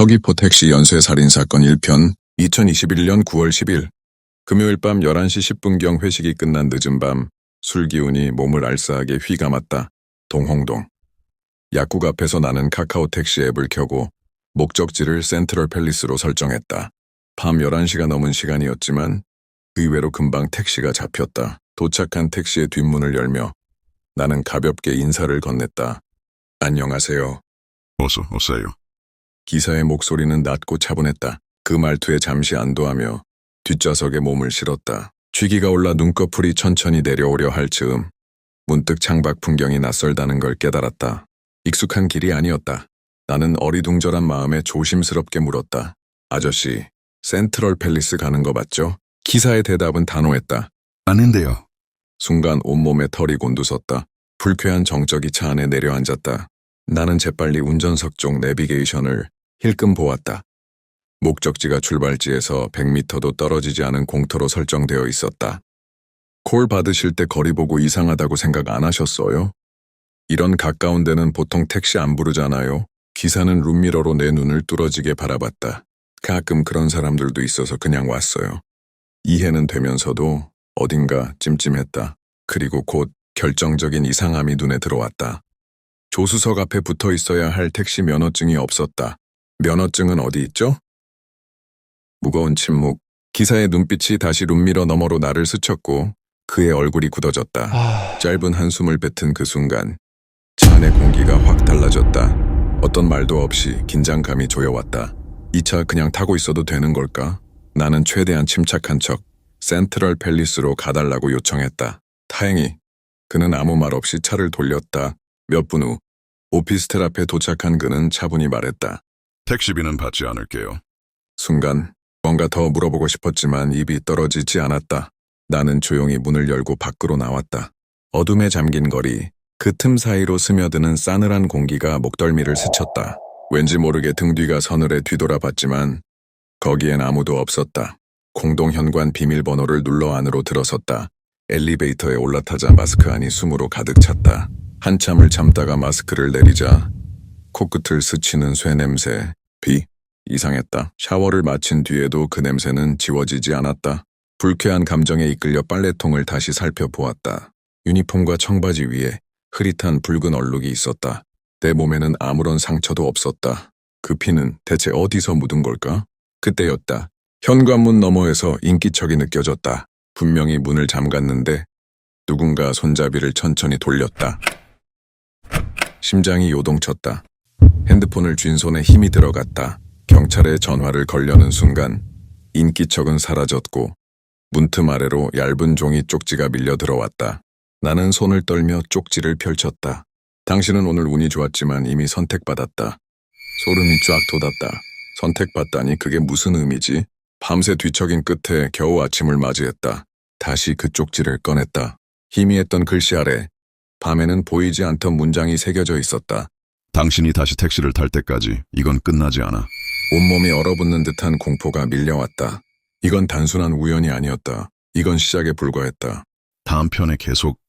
서귀포 택시 연쇄 살인 사건 1편 2021년 9월 10일 금요일 밤 11시 10분경 회식이 끝난 늦은 밤 술 기운이 몸을 알싸하게 휘감았다. 동홍동. 약국 앞에서 나는 카카오 택시 앱을 켜고 목적지를 센트럴 팰리스로 설정했다. 밤 11시가 넘은 시간이었지만 의외로 금방 택시가 잡혔다. 도착한 택시의 뒷문을 열며 나는 가볍게 인사를 건넸다. 안녕하세요. 어서 오세요. 기사의 목소리는 낮고 차분했다. 그 말투에 잠시 안도하며 뒷좌석에 몸을 실었다. 쥐기가 올라 눈꺼풀이 천천히 내려오려 할 즈음 문득 창밖 풍경이 낯설다는 걸 깨달았다. 익숙한 길이 아니었다. 나는 어리둥절한 마음에 조심스럽게 물었다. 아저씨, 센트럴 팰리스 가는 거 맞죠? 기사의 대답은 단호했다. 아닌데요. 순간 온몸에 털이 곤두섰다. 불쾌한 정적이 차 안에 내려앉았다. 나는 재빨리 운전석 쪽 내비게이션을 힐끔 보았다. 목적지가 출발지에서 100m도 떨어지지 않은 공터로 설정되어 있었다. 콜 받으실 때 거리 보고 이상하다고 생각 안 하셨어요? 이런 가까운 데는 보통 택시 안 부르잖아요. 기사는 룸미러로 내 눈을 뚫어지게 바라봤다. 가끔 그런 사람들도 있어서 그냥 왔어요. 이해는 되면서도 어딘가 찜찜했다. 그리고 곧 결정적인 이상함이 눈에 들어왔다. 조수석 앞에 붙어 있어야 할 택시 면허증이 없었다. 면허증은 어디 있죠? 무거운 침묵. 기사의 눈빛이 다시 룸미러 너머로 나를 스쳤고 그의 얼굴이 굳어졌다. 아, 짧은 한숨을 뱉은 그 순간 차 안의 공기가 확 달라졌다. 어떤 말도 없이 긴장감이 조여왔다. 이 차 그냥 타고 있어도 되는 걸까? 나는 최대한 침착한 척 센트럴 팰리스로 가달라고 요청했다. 다행히 그는 아무 말 없이 차를 돌렸다. 몇 분 후 오피스텔 앞에 도착한 그는 차분히 말했다. 택시비는 받지 않을게요. 순간 뭔가 더 물어보고 싶었지만 입이 떨어지지 않았다. 나는 조용히 문을 열고 밖으로 나왔다. 어둠에 잠긴 거리, 그 틈 사이로 스며드는 싸늘한 공기가 목덜미를 스쳤다. 왠지 모르게 등 뒤가 서늘해 뒤돌아봤지만 거기엔 아무도 없었다. 공동현관 비밀번호를 눌러 안으로 들어섰다. 엘리베이터에 올라타자 마스크 안이 숨으로 가득 찼다. 한참을 참다가 마스크를 내리자 코끝을 스치는 쇠 냄새, 비, 이상했다. 샤워를 마친 뒤에도 그 냄새는 지워지지 않았다. 불쾌한 감정에 이끌려 빨래통을 다시 살펴보았다. 유니폼과 청바지 위에 흐릿한 붉은 얼룩이 있었다. 내 몸에는 아무런 상처도 없었다. 그 피는 대체 어디서 묻은 걸까? 그때였다. 현관문 너머에서 인기척이 느껴졌다. 분명히 문을 잠갔는데 누군가 손잡이를 천천히 돌렸다. 심장이 요동쳤다. 핸드폰을 쥔 손에 힘이 들어갔다. 경찰에 전화를 걸려는 순간 인기척은 사라졌고 문틈 아래로 얇은 종이 쪽지가 밀려 들어왔다. 나는 손을 떨며 쪽지를 펼쳤다. 당신은 오늘 운이 좋았지만 이미 선택받았다. 소름이 쫙 돋았다. 선택받다니 그게 무슨 의미지? 밤새 뒤척인 끝에 겨우 아침을 맞이했다. 다시 그 쪽지를 꺼냈다. 희미했던 글씨 아래 밤에는 보이지 않던 문장이 새겨져 있었다. 당신이 다시 택시를 탈 때까지 이건 끝나지 않아. 온몸이 얼어붙는 듯한 공포가 밀려왔다. 이건 단순한 우연이 아니었다. 이건 시작에 불과했다. 다음 편에 계속